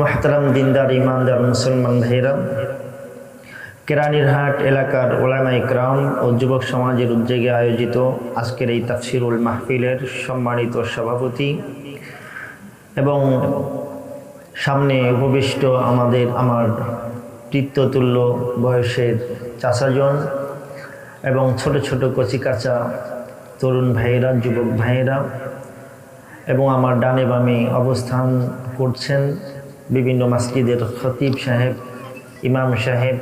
মোহতারাম দিনদার, ইমানদার মুসলমান ভাইরা কেরানীরহাট এলাকার ওলামা ইকরাম ও যুবক সমাজের উদ্যোগে আয়োজিত আজকের এই তাফসিরুল মাহফিলের সম্মানিত সভাপতি এবং সামনে উপবিষ্ট আমাদের, আমার তৃত্বতুল্য বয়সের চাচাজন এবং ছোট ছোট কচিকাচা তরুণ ভাইয়েরা, যুবক ভাইয়েরা এবং আমার ডানে বামে অবস্থান করছেন বিভিন্ন মাসজিদের খতিব সাহেব, ইমাম সাহেব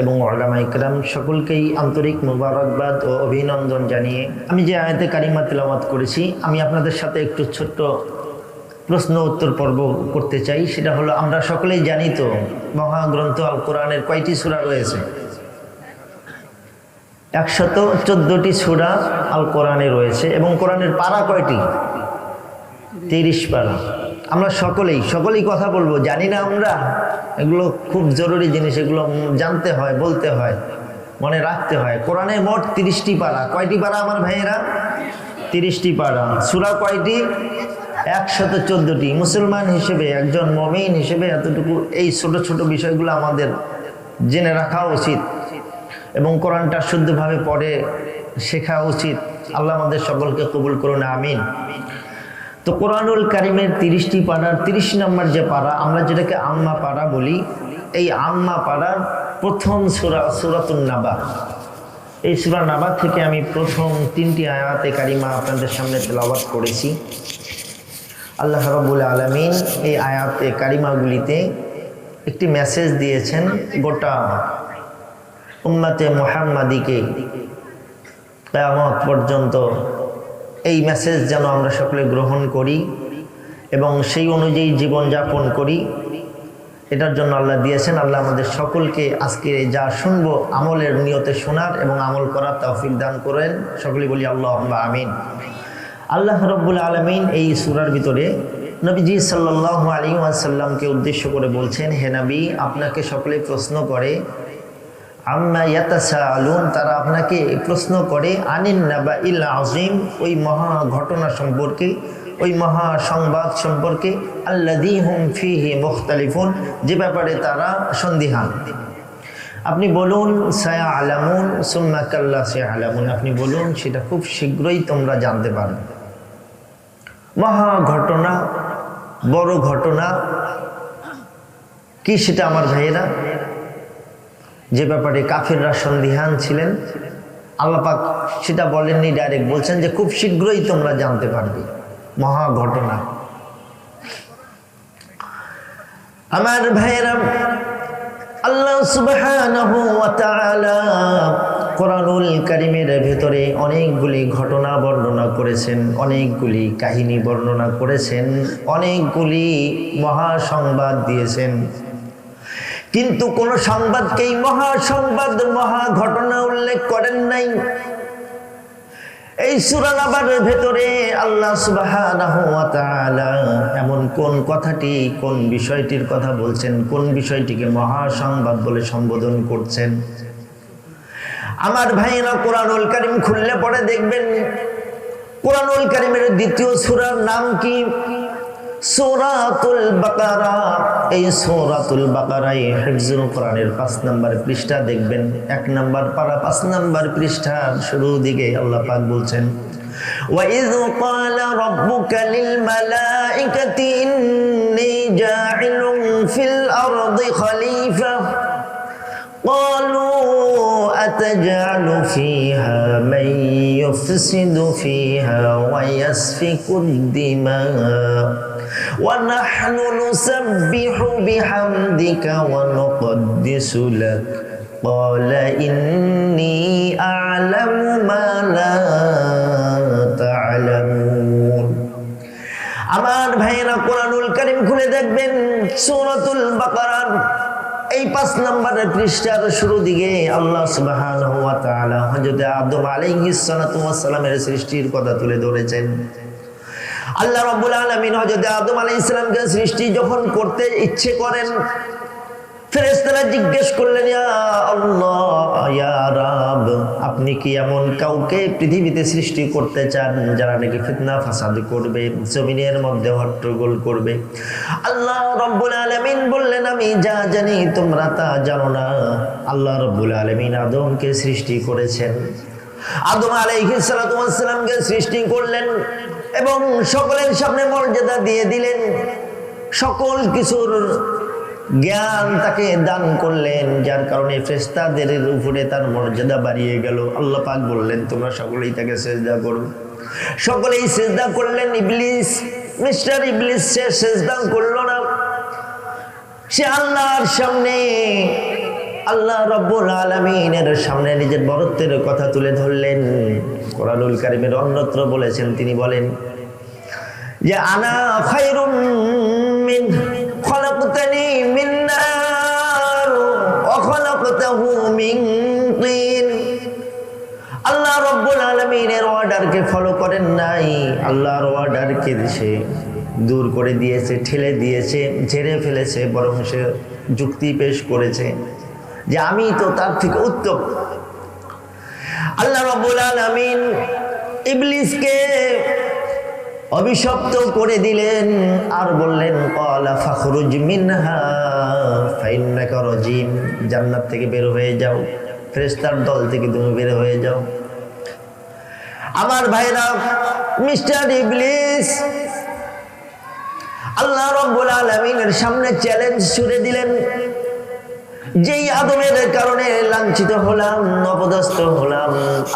এবং ওলামা ইকরাম সকলকেই আন্তরিক মুবারকবাদ ও অভিনন্দন জানিয়ে আমি যে আয়াতে কারিমা তেলাওয়াত করেছি, আমি আপনাদের সাথে একটু ছোট্ট প্রশ্ন উত্তর পর্ব করতে চাই। সেটা হলো, আমরা সকলেই জানি তো, মহাগ্রন্থ আল কোরআনের কয়টি সূরা রয়েছে? একশত চোদ্দটি সূরা আল কোরআনে রয়েছে এবং কোরআনের পারা কয়টি? তিরিশ পারা। আমরা সকলেই সকলেই কথা বলব। জানি না আমরা, এগুলো খুব জরুরি জিনিস, এগুলো জানতে হয়, বলতে হয়, মনে রাখতে হয়। কোরআনে মোট তিরিশটি পারা। কয়টি পারা আমার ভাইয়েরা? তিরিশটি পারা। সুরা কয়টি? একশত চোদ্দটি। মুসলমান হিসেবে, একজন মমিন হিসেবে এতটুকু এই ছোট ছোট বিষয়গুলো আমাদের জেনে রাখা উচিত এবং কোরআনটা শুদ্ধভাবে পড়ে শেখা উচিত। আল্লাহ আমাদের সকলকে কবুল করুন। আমিন। তো কোরআনুল কারিমের তিরিশটি পাড়ার তিরিশ নম্বর যে পাড়া, আমরা যেটাকে আম্মা পাড়া বলি, এই আম্মা পাড়ার প্রথম সুরা সুরাতুল নাবা। এই সুরা নাবা থেকে আমি প্রথম তিনটি আয়াতে কারিমা আপনাদের সামনে তেলাওয়াত করেছি। আল্লাহ রবুল আলমিন এই আয়াতে কারিমাগুলিতে একটি মেসেজ দিয়েছেন গোটা উম্মাতে মোহাম্মাদিকে, কেয়ামত পর্যন্ত এই মেসেজ যেন আমরা সকলে গ্রহণ করি এবং সেই অনুযায়ী জীবনযাপন করি। এটার জন্য আল্লাহ দিয়েছেন, আল্লাহ আমাদের সকলকে আজকে যা শুনব আমলের নিয়তে শোনার এবং আমল করার তৌফিক দান করেন। সকলে বলি আল্লাহ আমিন। আল্লাহ রব্বুল আলমিন এই সুরার ভিতরে নবীজি সাল্লাহ আলী আসাল্লামকে উদ্দেশ্য করে বলছেন, হে নবী, আপনাকে সকলে প্রশ্ন করে আম্মা ইয়াতাসা আলুন তারা আপনাকে প্রশ্ন করে, আনিন নাবা ইল আজিম ওই মহা ঘটনা সম্পর্কে, ওই মহা সংবাদ সম্পর্কে আল্লাদি হুম ফিহি মুখতালিফুন। যে ব্যাপারে তারা সন্দিহান। আপনি বলুন সায়া আলামুন সুম্মা কাল্লা সে আলামুন আপনি বলুন, সেটা খুব শীঘ্রই তোমরা জানতে পারবে মহা ঘটনা, বড় ঘটনা, কি সেটা আমার ভাইয়েরা? যে ব্যাপারে কাফিররা সন্দিহান ছিলেন আল্লাপাক সেটা বলেননি ডাইরেক্ট বলছেন যে খুব শীঘ্রই তোমরা জানতে পারবে। মহা ঘটনা। আমার ভাইয়েরা, আল্লাহ তাআলা কোরআনুল কারিমের ভেতরে অনেকগুলি ঘটনা বর্ণনা করেছেন, অনেকগুলি কাহিনী বর্ণনা করেছেন, অনেকগুলি মহা সংবাদ দিয়েছেন। কিন্তু কোন সংবাদকেই মহা সংবাদ মহা ঘটনা উল্লেখ করেন নাই। এই সুরানাবারের ভেতরে আল্লাহ তাআলা এমন কোন কথাটি, কোন বিষয়টির কথা বলছেন, কোন বিষয়টিকে মহা সংবাদ বলে সম্বোধন করছেন? আমার ভাইরা কোরআনুল কারিম খুললে পরে দেখবেন। কোরআনুল কারিমের দ্বিতীয় সুরার নাম কি? সূরাতুল বাকারা এই সূরাতুল বাকারায় হিফজুল কোরআনের পাঁচ নাম্বার পৃষ্ঠা দেখবেন এক নাম্বার পারা পাঁচ নাম্বার পৃষ্ঠার শুরু দিকে আল্লাহ পাক বলছেন وَإِذْ قَالَ رَبُّكَ لِلْمَلَائِكَةِ إِنِّي جَاعِلٌ فِي الْأَرْضِ خَلِيفَةً قالوا أتجعل فيها من يفسد فيها ويسفك الدماء ونحن نسبح بحمدك ونقدس لك قال إني أعلم ما لا تعلمون আমার ভাইরা কোরআনুল করিম খুলে দেখবেন সূরাতুল বাকারার এই পাঁচ নম্বরের পৃষ্ঠার শুরু দিকে আল্লাহ সুবাহান হযরত আব্দুল আলী সালাতু সালামের সৃষ্টির কথা তুলে ধরেছেন। আল্লাহ রবুল আলমিন হজরত আদম আলী ইসলামকে সৃষ্টি যখন করতে ইচ্ছে করেন ফেরেশতারা জিজ্ঞেস করলেন আপনি কি এমন কাউকে পৃথিবীতে সৃষ্টি করতে চান যারা নাকি ফিতনা, ফাসাদ করবে, জমিনের মধ্যে হট্টগোল করবে? আল্লাহ রব্বুল আলামিন বললেন, আমি যা জানি, তোমরা তা জানো না। আল্লাহ রব্বুল আলামিন আদমকে সৃষ্টি করেছেন। আদম আলাইহিস সালাতু ওয়াস সালামকে সৃষ্টি করলেন এবং সকলের সামনে মর্যাদা দিয়ে দিলেন। সকল কিছুর জ্ঞান তাকে দান করলেন, যার কারণে ফেস্তাদের উপরে তার মর্যাদা বাড়িয়ে গেল। আল্লাহ পাক বললেন, তোমরা সকলেই তাকে সেজদা করো। সকলেই সেজদা করলেন, ইবলিস, মিস্টার ইবলিস, সে সেজদা করল না। সে আল্লাহর সামনে, আল্লাহ রব্বুল আলমিনের সামনে নিজের বরত্বের কথা তুলে ধরলেন। কোরআনুল কারিমের অন্যত্র বলেছেন, তিনি বলেন, যে আনা খায়রুম মিন খলাকতাহু মিন আল্লাহ রব্বুল আলমিনের অর্ডারকে ফলো করেন নাই। আল্লাহর অর্ডারকে সে দূর করে দিয়েছে, ঠেলে দিয়েছে, ঝেড়ে ফেলেছে, বরং সে যুক্তি পেশ করেছে যে আমি তো তার থেকে উত্তম। আল্লাহ রব্বুল আলমিন ইবলিসকে অভিশপ্ত করে দিলেন আর বললেন, কলা ফখরুজ মিনহা রাজিম, জান্নাত থেকে বের হয়ে যাও, ফেরেশতার দল থেকে তুমি বের হয়ে যাও। আমার ভাইরা, মিস্টার ইবলিস, আল্লাহ রব্বুল আলামিনের সামনে চ্যালেঞ্জ ছুড়ে দিলেন। যেই আদমের কারণে লাঞ্ছিত হলাম, অপদস্থ হলাম,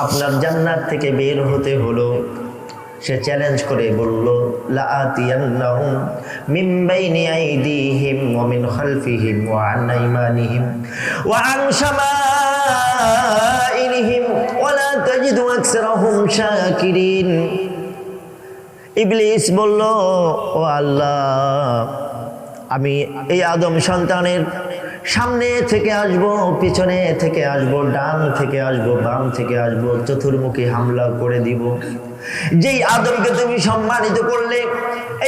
আপনার জান্নাত থেকে বের হতে হলো। সে চ্যালেঞ্জ করে বলল ইবলিস বলল, ও আল্লাহ, আমি এই আদম সন্তানের সামনে থেকে আসব, পিছনে থেকে আসব, ডান থেকে আসব, বাম থেকে আসব, চতুর্মুখী হামলা করে দিব। যেই আদমকে তুমি সম্মানিত করলে,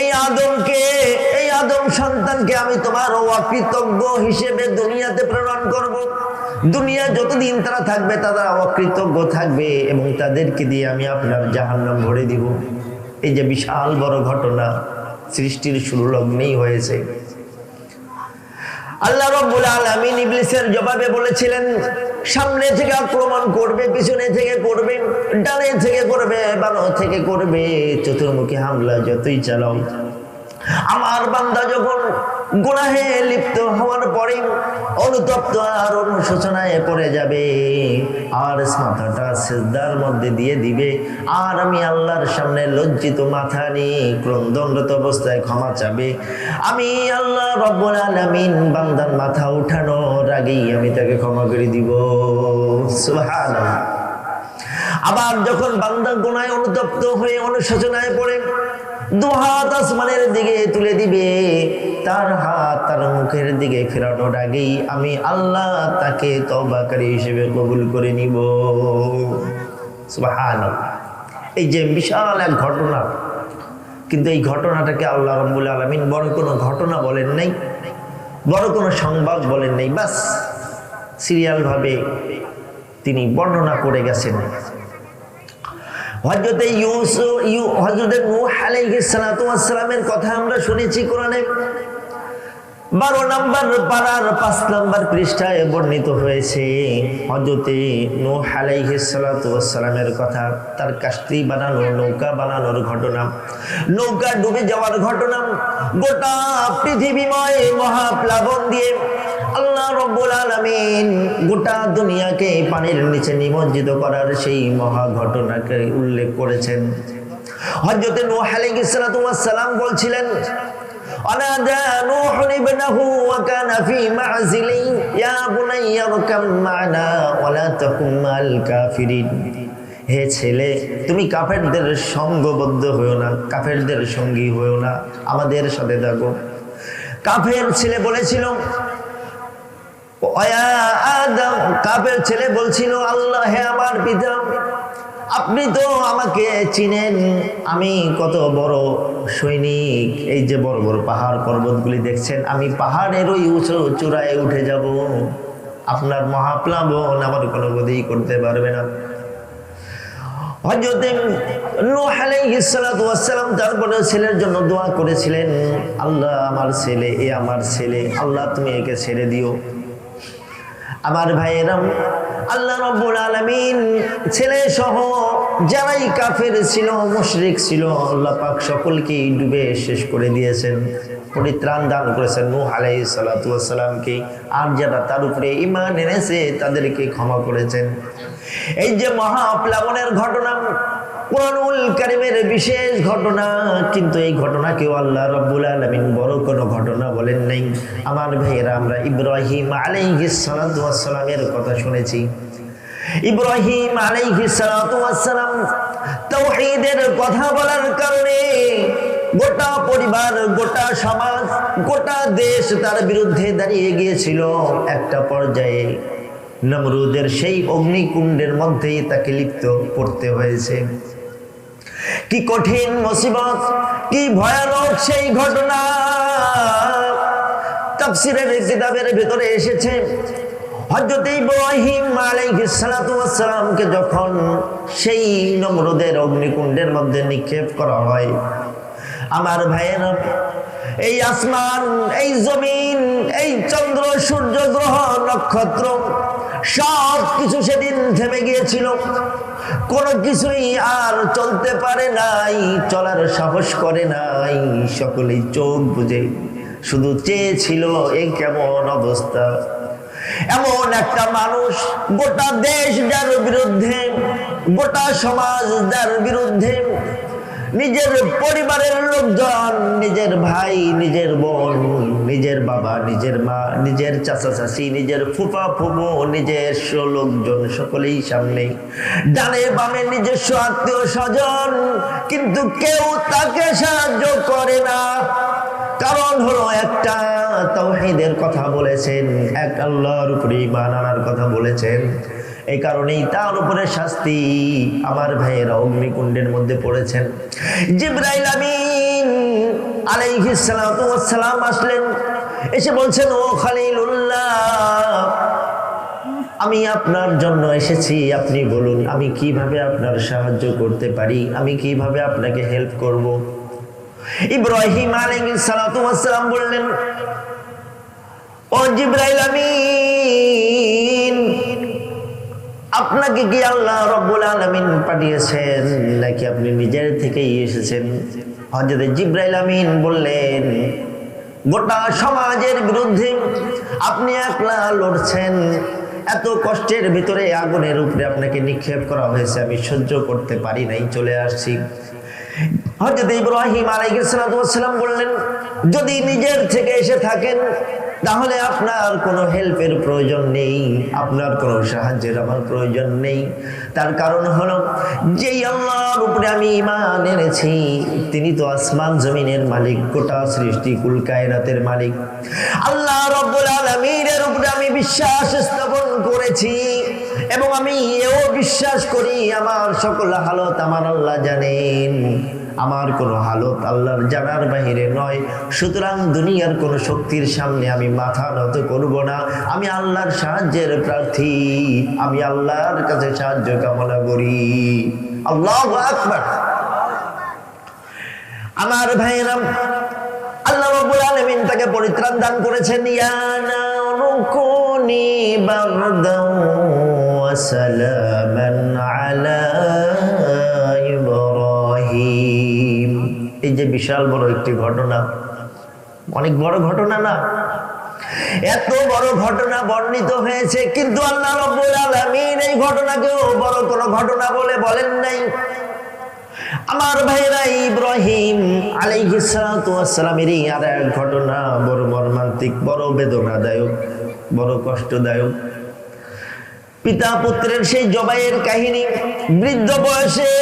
এই আদমকে, এই আদম সন্তানকে আমি তোমার অকৃতজ্ঞ হিসেবে দুনিয়াতে প্রেরণ করব। দুনিয়া যতদিন তারা থাকবে, তারা অকৃতজ্ঞ থাকবে এবং তাদেরকে দিয়ে আমি আপনার জাহান্নাম ভরে দিব এই যে বিশাল বড় ঘটনা, সৃষ্টির শুরু লগ্নেই হয়েছে আল্লাহ রব্বুল আলামিন ইবলিসের জবাবে বলেছিলেন, সামনে থেকে আক্রমণ করবে, পিছনে থেকে করবে, ডানে থেকে করবে বানো থেকে করবে, চতুর্মুখী হামলা যতই চালাও। আমার বান্দা যখন গুনাহে লিপ্ত হওয়ার পরে অনুতপ্ত আর অনুশোচনায় পড়ে যাবে আর মাথাটা সেজদার মধ্যে দিয়ে দিবে। আর আমি আল্লাহর সামনে লজ্জিত, মাথা নিয়ে ক্রন্দনরত অবস্থায় ক্ষমা চাবে। আমি আল্লাহ রব্বুল আলামিন বান্দার মাথা উঠানোর আগেই আমি তাকে ক্ষমা করে দিব। সুবহানাল্লাহ। আবার যখন বান্দা গোনায় অনুতপ্ত হয়ে অনুশোচনায় পড়ে দু হাত আসমানের দিকে তুলে দিবে। তার হাত তার মুখের দিকে ফেরানোর আগেই আমি আল্লাহ তাকে তবাকারী হিসেবে কবুল করে নিব। এই যে বিশাল এক ঘটনা, কিন্তু এই ঘটনাটাকে আল্লাহ রব্বুল আলমিন বড় কোনো ঘটনা বলেন নাই, বড় কোনো সংবাদ বলেন নাই। বাস সিরিয়ালভাবে তিনি বর্ণনা করে গেছেন। হজরতে হজরতে নূহ সালাতু কথা আমরা শুনেছি কোরআনে। বারো নম্বর পাড়ার পাঁচ নম্বর পৃষ্ঠায় বর্ণিত হয়েছে হজরতে নূহ আলাইহিস সালাতু কথা, তার কাস্তি বানানো, নৌকা বানানোর ঘটনা। নৌকা ডুবে যাওয়ার ঘটনা, গোটা পৃথিবীময় মহাপ্লাবন দিয়ে আল্লাহ রব্বুল আলমিন গোটা দুনিয়াকে পানির নিচে নিমজ্জিত করার সেই মহা ঘটনাকে উল্লেখ করেছেন। হজরতে নোহ আলাইহি সালাতু সালাম বলছিলেন, অনাদা নূহ ইবনাহু ওয়া কানা ফি মা'জিলি ইয়া বুনাইয়া রকাম মা'না হে ছেলে, তুমি কাফেরদের সঙ্গবদ্ধ হয়েও না, কাফেরদের সঙ্গী হয়েও না, আমাদের সাথে থাকো। কাফের ছেলে বলেছিল আদম, কাফের ছেলে বলছিল, আল্লাহ, হে আমার পিতা, আপনি তো আমাকে চিনেন। আমি কত বড় সৈনিক। এই যে বড় বড় পাহাড় পর্বতগুলি দেখছেন, আমি পাহাড়ের ওই উঁচু চূড়ায় উঠে যাব। আপনার মহাপ্লাবন আমার কোনো গতি করতে পারবে না। হজরতে নূহ আলাইহিস সালাতু তারপরে ছেলের জন্য দোয়া করেছিলেন, আল্লাহ, আমার ছেলে, এ আমার ছেলে, আল্লাহ, তুমি একে ছেড়ে দিও। আমার ভাইয়েরাম আল্লাহ রব্বুল আলমিন ছেলে সহ যারাই কাফের ছিল, মুশরিক ছিল, আল্লাহ পাক সকলকেই ডুবে শেষ করে দিয়েছেন। পরিত্রাণ দান করেছেন নূহ আলাইহিস সালাতু ওয়াস সালামকে। আর যারা তার উপরে ইমান এনেছে, তাদেরকে ক্ষমা করেছেন। এই যে মহাপ্লাবনের ঘটনা, কোরআনুল কারিমের বিশেষ ঘটনা, কিন্তু এই ঘটনাকেও আল্লাহ রব্বুল আলমিন বড় কোনো ঘটনা বলেন নাই। আমার ভাইয়েরা, আমরা ইব্রাহিম আলাইহিস সালাতু কথা শুনেছি। ইব্রাহিম আলাইহিস সালাতু ওয়াস সালাম তাওহীদের কথা বলার কারণে গোটা পরিবার, গোটা সমাজ, গোটা দেশ তার বিরুদ্ধে দাঁড়িয়ে গিয়েছিল। একটা পর্যায়ে নমরুদের সেই অগ্নিকুণ্ডের মধ্যেই তাকে লিপ্ত করতে হয়েছে। কি কঠিন মুসিবত, কি ভয়ানক সেই ঘটনা। তাফসিরের কিতাবের ভেতরে এসেছে যখন সেই নমরুদের অগ্নিকুণ্ডের মধ্যে নিক্ষেপ করা হয় আমার ভাইয়ের এই আসমান, এই জমিন, এই চন্দ্র, সূর্য, গ্রহ, নক্ষত্র, সব কিছু সেদিন থেমে গিয়েছিল। কোনো কিছুই আর চলতে পারে নাই, চলার সাহস করে নাই। সকলেই চোখ বুঝে শুধু চেয়েছিল এই কেমন অবস্থা? এমন একটা মানুষ গোটা দেশ যার বিরুদ্ধে, গোটা সমাজ যার বিরুদ্ধে নিজের পরিবারের লোকজন, নিজের ভাই, নিজের বোন, নিজের বাবা, নিজের মা, নিজের চাচা চাচি, নিজের ফুফা ফুফু, নিজস্ব লোকজন সকলেই সামনে। ডানে বামে নিজস্ব আত্মীয় স্বজন, কিন্তু কেউ তাকে সাহায্য করে না। কারণ হলো একটা তাওহীদের কথা বলেছেন, এক আল্লাহর উপরে আনার কথা বলেছেন। এই কারণেই তার উপরে শাস্তি আমার ভাইয়েরা অগ্নিকুণ্ডের মধ্যে পড়েছেন। জিব্রাইল আমিন আলাইহিস সালাম আসলেন, এসে বলছেন, ও খালিলুল্লাহ, আমি আপনার জন্য এসেছি, আপনি বলুন, আমি কীভাবে আপনার সাহায্য করতে পারি? আমি কীভাবে আপনাকে হেল্প করব? ইব্রাহিম আলাইহিস সালাম বললেন, ও জিব্রাইল আমিন আপনাকে কি আল্লাহ রব্বুল আলমিন পাঠিয়েছেন? নাকি আপনি নিজের থেকেই এসেছেন? হজরত জিব্রাইল আমিন বললেন, গোটা সমাজের বিরুদ্ধে আপনি একলা লড়ছেন। এত কষ্টের ভিতরে আগুনের উপরে আপনাকে নিক্ষেপ করা হয়েছে। আমি সহ্য করতে পারি নাই, চলে আসছি। হজরত ইব্রাহিম আলাইসালাম বললেন, যদি নিজের থেকে এসে থাকেন তাহলে আপনার কোনো হেল্পের প্রয়োজন নেই, আপনার কোনো সাহায্যের আমার প্রয়োজন নেই। তার কারণ হলো, যেই আল্লাহর উপরে আমি ইমান এনেছি, তিনি তো আসমান জমিনের মালিক, গোটা সৃষ্টি কুল কায়নাতের মালিক। আল্লাহ রব্বুল আলমিনের উপরে আমি বিশ্বাস স্থাপন করেছি, এবং আমি এও বিশ্বাস করি, আমার সকল হালত আমার আল্লাহ জানেন। আমার কোনো হালত আল্লাহর জানার বাহিরে নয়। সুতরাং দুনিয়ার কোনো শক্তির সামনে আমি মাথা নত করব না। আমি আল্লাহর সাহায্যের প্রার্থী। আমি আল্লাহর কাছে সাহায্য কামনা করি। আল্লাহ আকবার। আমার ভাইরাম আল্লাহ রাব্বুল আলামিন তাকে পরিত্রাণ দান করেছেন। ইয়ানা রুকুনি বারদাও ওয়া সালামান আলা এই যে বিশাল বড় একটি ঘটনা, অনেক বড় ঘটনা না? এত বড় ঘটনা বর্ণিত হয়েছে, কিন্তু আল্লাহ রাব্বুল আলামিন এই ঘটনাকেও বড় কোনো ঘটনা বলে বলেন নাই। আমার ভাইরা ইব্রাহিম আলাইহিসালামের আর এক ঘটনা বড় মর্মান্তিক, বড় বেদনাদায়ক, বড় কষ্টদায়ক। পিতা পুত্রের সেই জবাইয়ের কাহিনী, বৃদ্ধ বয়সে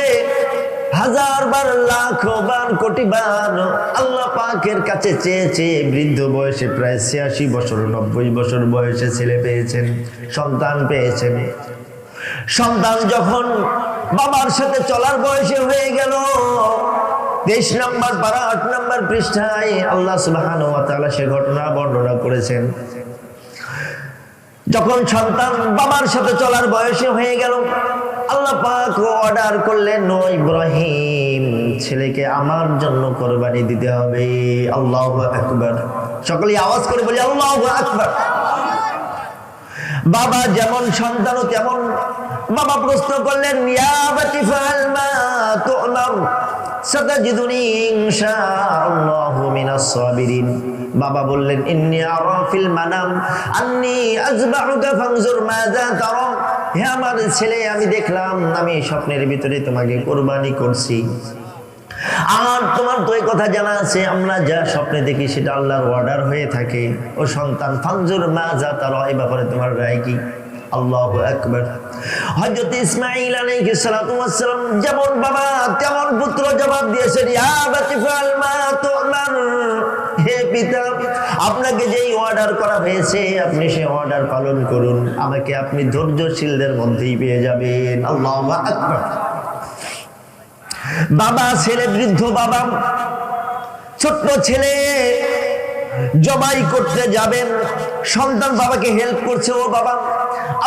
হাজার বার লাখ বার কোটি বার আল্লাহ পাকের কাছে চেয়েছে বৃদ্ধ বয়সে প্রায় ছিয়াশি বছর, নব্বই বছর বয়সে ছেলে পেয়েছেন, সন্তান পেয়েছেন। সন্তান যখন বাবার সাথে চলার বয়সে হয়ে গেল, তেইশ নম্বর পারা আট নম্বর পৃষ্ঠায় আল্লাহ তাআলা সে ঘটনা বর্ণনা করেছেন। যখন সন্তান বাবার সাথে চলার বয়সে হয়ে গেল আল্লাহ পাক অর্ডার করলেন, ও ইব্রাহিম, ছেলেকে আমার জন্য কোরবানি দিতে হবে। আল্লাহু আকবার। সকলেই আওয়াজ করে বলি, আল্লাহু আকবার। বাবা যেমন সন্তানও তেমন বাবা প্রশ্ন করলেন, ইয়া বাতি ফাল মা তু'মার, সাতাজিদুনি ইনশাআল্লাহু মিনাস সাবিরিন। বাবা বললেন, ইন্নী আরা মানাম, আন্নী আযবাহুকা ফানজুর মাযা তারা। হে আমার ছেলে, আমি দেখলাম, আমি স্বপ্নের ভিতরে তোমাকে কোরবানি করছি। আর তোমার তো কথা জানা আছে, আমরা যা স্বপ্নে দেখি সেটা আল্লাহর অর্ডার হয়ে থাকে। ও সন্তান ফাঞ্জুর মা যা তার এ ব্যাপারে তোমার রায় কি? আল্লাহ একবার হযরত ইসমাঈল আলাইহিস সালাতু ওয়াস সালাম যেমন বাবা, তেমন পুত্র জবাব দিয়েছেন, ইয়া বাতিফাল মা তুমার হে পিতা, আপনাকে যেই অর্ডার করা হয়েছে, আপনি সেই অর্ডার পালন করুন। আমাকে আপনি ধৈর্যশীলদের মধ্যেই পেয়ে যাবেন। আল্লাহু আকবার। বাবা, ছেলে, বৃদ্ধ বাবা, ছোট্ট ছেলে, জবাই করতে যাবেন। সন্তান বাবাকে হেল্প করছে ও বাবা।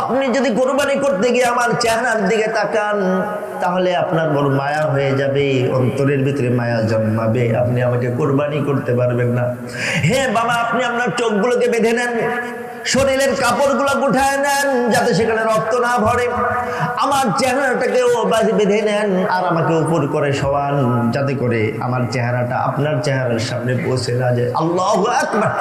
আপনি যদি কোরবানি করতে গিয়ে আমার চেহারার দিকে তাকান, তাহলে আপনার বড় মায়া হয়ে যাবে, অন্তরের ভিতরে মায়া জন্মাবে। আপনি আমাকে কোরবানি করতে পারবেন না। হে বাবা, আপনি আপনার চোখগুলোকে বেঁধে নেন, শরীরের কাপড়গুলো উঠায় নেন, যাতে সেখানে রক্ত না ভরে। আমার চেহারাটাকেও বেঁধে নেন, আর আমাকে উপর করে সবান যাতে করে আমার চেহারাটা আপনার চেহারার সামনে পৌঁছে না যায়। আল্লাহ আকবার।